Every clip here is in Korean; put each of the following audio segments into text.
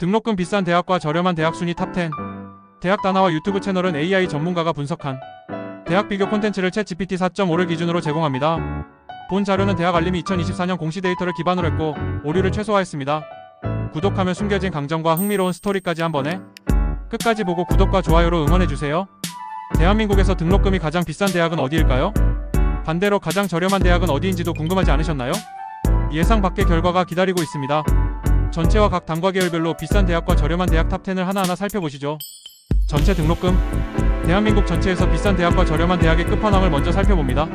등록금 비싼 대학과 저렴한 대학 순위 탑10 대학 다나와 유튜브 채널은 AI 전문가가 분석한 대학 비교 콘텐츠를 챗 GPT 4.5를 기준으로 제공합니다. 본 자료는 대학 알림이 2024년 공시 데이터를 기반으로 했고 오류를 최소화했습니다. 구독하면 숨겨진 강점과 흥미로운 스토리까지 한 번에 끝까지 보고 구독과 좋아요로 응원해주세요. 대한민국에서 등록금이 가장 비싼 대학은 어디일까요? 반대로 가장 저렴한 대학은 어디인지도 궁금하지 않으셨나요? 예상 밖의 결과가 기다리고 있습니다. 전체와 각 단과 계열별로 비싼 대학과 저렴한 대학 탑10을 하나하나 살펴보시죠. 전체 등록금. 대한민국 전체에서 비싼 대학과 저렴한 대학의 끝판왕을 먼저 살펴봅니다.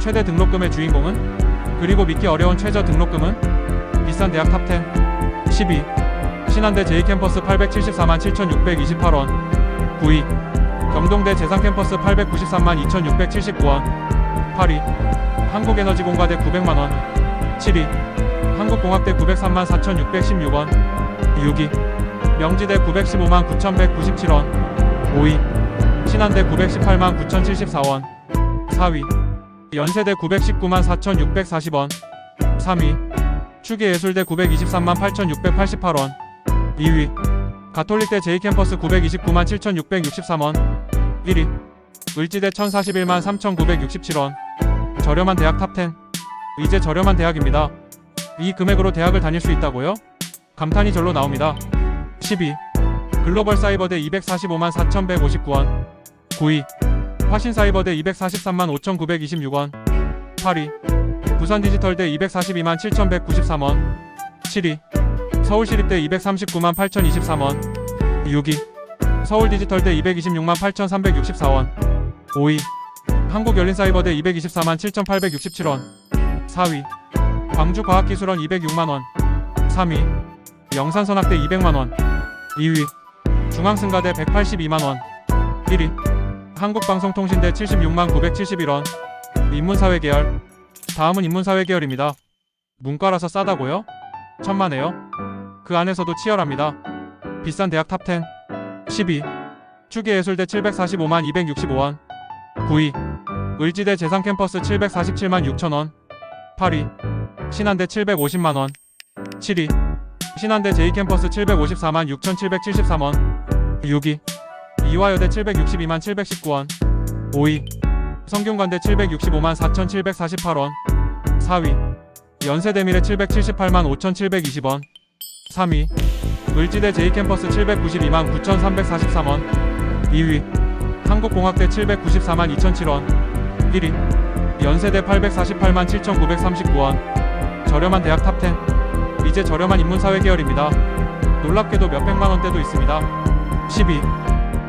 최대 등록금의 주인공은? 그리고 믿기 어려운 최저 등록금은? 비싼 대학 탑10 12 신한대 제2캠퍼스 874만 7628원. 9위 경동대 재상캠퍼스 893만 2679원. 8위 한국에너지공과대 900만원. 7위 한국공학대 903만 4616원 6위 명지대 915만 9197원 5위 신한대 918만 9074원 4위 연세대 919만 4640원 3위 추계예술대 923만 8688원 2위 가톨릭대 제2캠퍼스 929만 7663원 1위 을지대 1041만 3967원 저렴한 대학 탑10 이제 저렴한 대학입니다 이 금액으로 대학을 다닐 수 있다고요? 감탄이 절로 나옵니다. 12. 글로벌 사이버대 245만 4159원. 9위 화신 사이버대 243만 5926원. 8위 부산 디지털대 242만 7193원. 7위 서울시립대 239만 8023원. 6위 서울디지털대 226만 8364원. 5위 한국열린사이버대 224만 7867원. 4위 광주과학기술원 206만원 3위 영산선학대 200만원 2위 중앙승가대 182만원 1위 한국방송통신대 76만 971원. 인문사회 계열. 다음은 인문사회 계열입니다. 문과라서 싸다고요? 천만에요? 그 안에서도 치열합니다. 비싼 대학 탑10 12 추계예술대 745만 265원. 9위 을지대 재상캠퍼스 747만 6천원. 8위 신한대 750만원. 7위. 신한대 제2캠퍼스 754만 6,773원. 6위. 이화여대 762만 719원. 5위. 성균관대 765만 4,748원. 4위. 연세대미래 778만 5,720원. 3위. 을지대 제2캠퍼스 792만 9,343원. 2위. 한국공학대 794만 2,007원. 1위. 연세대 848만 7,939원 저렴한 대학 탑10 이제 저렴한 인문사회 계열입니다. 놀랍게도 몇백만 원대도 있습니다. 12.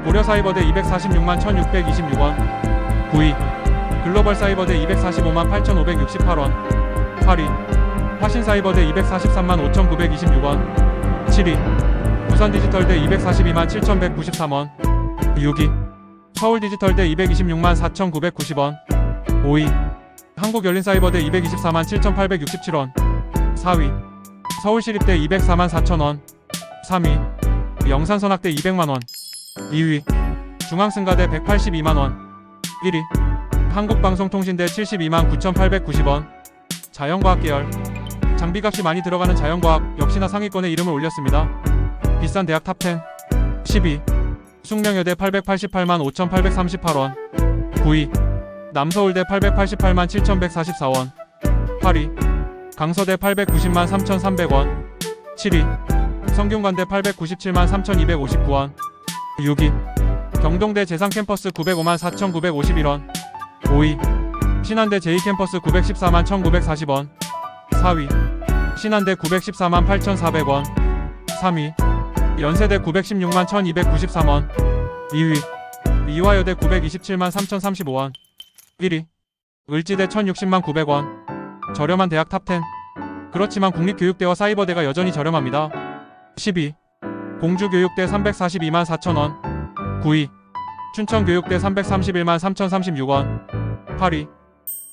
고려사이버대 246만 1626원. 9위 글로벌 사이버대 245만 8568원. 8위 화신사이버대 243만 5926원. 7위 부산디지털대 242만 7193원. 6위 서울디지털대 226만 4990원. 5위 한국 열린 사이버대 224만 7867원. 4위. 서울시립대 204만 4천원. 3위. 영산선학대 200만원. 2위. 중앙승가대 182만원. 1위. 한국방송통신대 72만 9890원. 자연과학 계열. 장비값이 많이 들어가는 자연과학 역시나 상위권에 이름을 올렸습니다. 비싼 대학 탑10 10위. 숙명여대 888만 5838원. 9위 남서울대 888만 7144원 8위 강서대 890만 3,300원 7위 성균관대 897만 3,259원 6위 경동대 재상캠퍼스 905만 4,951원 5위 신한대 제2캠퍼스 914만 1,940원 4위 신한대 914만 8,400원 3위 연세대 916만 1,293원 2위 이화여대 927만 3,035원 1위. 을지대 1,060만 900원. 저렴한 대학 탑10 그렇지만 국립교육대와 사이버대가 여전히 저렴합니다. 10위. 공주교육대 342만 4천원. 9위. 춘천교육대 331만 3,036원. 8위.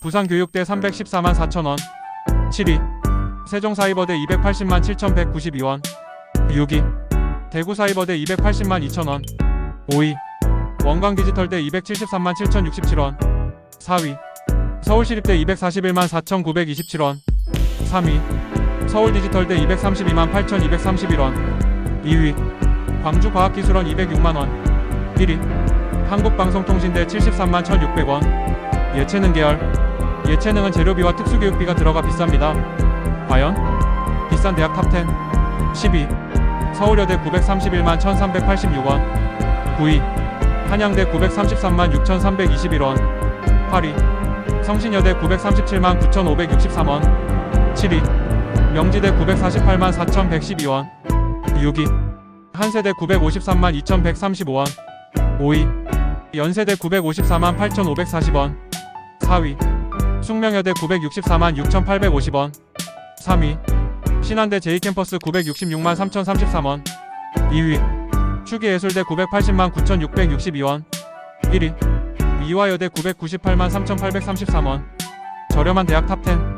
부산교육대 314만 4천원. 7위. 세종사이버대 280만 7,192원. 6위. 대구사이버대 280만 2천원. 5위. 원광디지털대 273만 7,067원 4위. 서울시립대 241만 4,927원. 3위. 서울디지털대 232만 8,231원. 2위. 광주과학기술원 206만원. 1위. 한국방송통신대 73만 1600원. 예체능 계열. 예체능은 재료비와 특수교육비가 들어가 비쌉니다. 과연? 비싼 대학 탑10 10위 서울여대 931만 1386원. 9위. 한양대 933만 6321원 8위 성신여대 937만 9563원 7위 명지대 948만 4112원 6위 한세대 953만 2135원 5위 연세대 954만 8540원 4위 숙명여대 964만 6850원 3위 신한대 제2캠퍼스 966만 3033원 2위 추기예술대 980만 9662원 1위 이화여대 998만 3833원. 저렴한 대학 탑10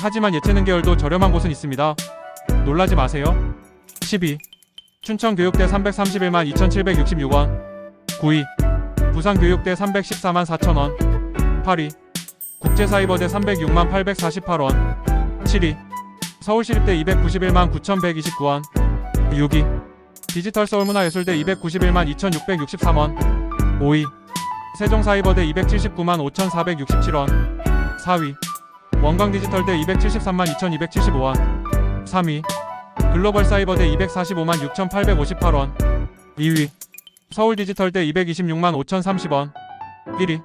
하지만 예체능 계열도 저렴한 곳은 있습니다. 놀라지 마세요. 10위 춘천교육대 331만 2766원. 9위 부산교육대 314만 4천원. 8위 국제사이버대 306만 848원. 7위 서울시립대 291만 9129원. 6위 디지털 서울문화예술대 291만 2663원. 5위 세종사이버대 279만 5467원. 4위. 원광디지털대 273만 2275원. 3위. 글로벌사이버대 245만 6858원. 2위. 서울디지털대 226만 5030원. 1위.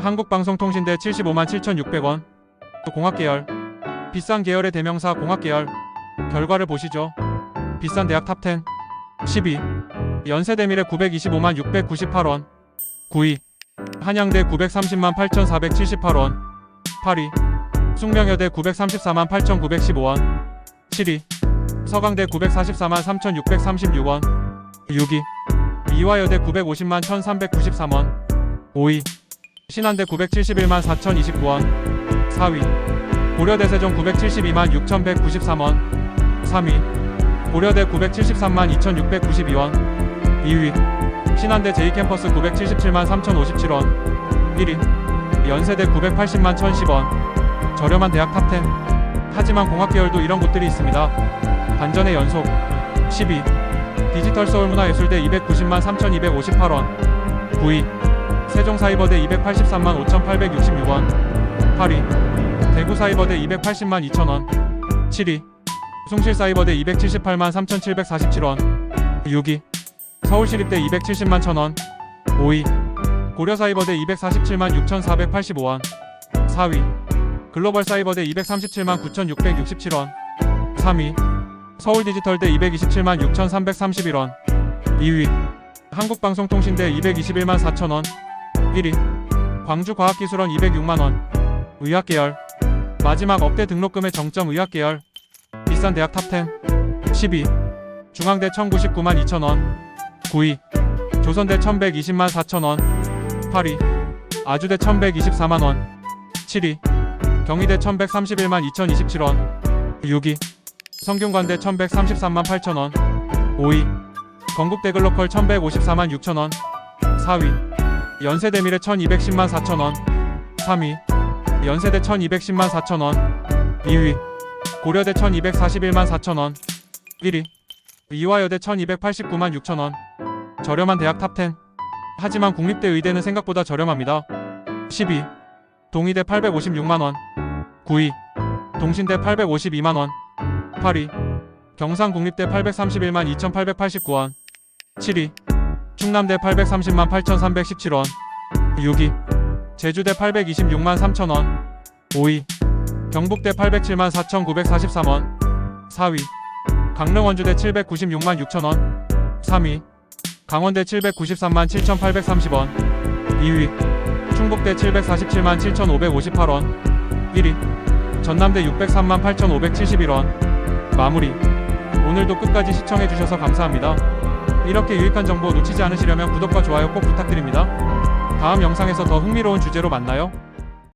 한국방송통신대 75만 7600원. 공학계열. 비싼 계열의 대명사 공학계열. 결과를 보시죠. 비싼 대학 탑10 10위. 연세대미래 925만 698원. 9위 한양대 930만 8478원 8위 숙명여대 934만 8915원 7위 서강대 944만 3636원 6위 이화여대 950만 1393원 5위 신한대 971만 4029원 4위 고려대세종 972만 6193원 3위 고려대 973만 2692원 2위 신한대 제2캠퍼스 977만 3057원 1위. 연세대 980만 1010원. 저렴한 대학 탑10 하지만 공학계열도 이런 곳들이 있습니다. 반전의 연속 10위 디지털 서울문화예술대 290만 3258원 9위. 세종사이버대 283만 5866원 8위. 대구사이버대 280만 2천원 7위. 숭실사이버대 278만 3747원 6위 서울시립대 270만 1000원 5위 고려사이버대 247만 6485원 4위 글로벌사이버대 237만 9667원 3위 서울디지털대 227만 6331원 2위 한국방송통신대 221만 4천원 1위 광주과학기술원 206만원 의학계열 마지막 업대 등록금의 정점 의학계열 비싼 대학 탑10 10위 중앙대 1099만 2천원 9위 조선대 1120만 4천원. 8위. 아주대 1124만원. 7위. 경희대 1131만 2027원. 6위. 성균관대 1133만 8천원. 5위. 건국대 글로컬 1154만 6천원. 4위. 연세대 미래 1210만 4천원. 3위. 연세대 1210만 4천원. 2위. 고려대 1241만 4천원. 1위 이화여대 1289만 6천원. 저렴한 대학 탑10 하지만 국립대 의대는 생각보다 저렴합니다. 10위 동의대 856만원. 9위 동신대 852만원. 8위 경상국립대 831만 2889원. 7위 충남대 830만 8317원. 6위 제주대 826만 3000원. 5위 경북대 807만 4943원. 4위 강릉 원주대 796만 6천원. 3위 강원대 793만 7830원. 2위 충북대 747만 7558원. 1위 전남대 603만 8571원. 마무리. 오늘도 끝까지 시청해주셔서 감사합니다. 이렇게 유익한 정보 놓치지 않으시려면 구독과 좋아요 꼭 부탁드립니다. 다음 영상에서 더 흥미로운 주제로 만나요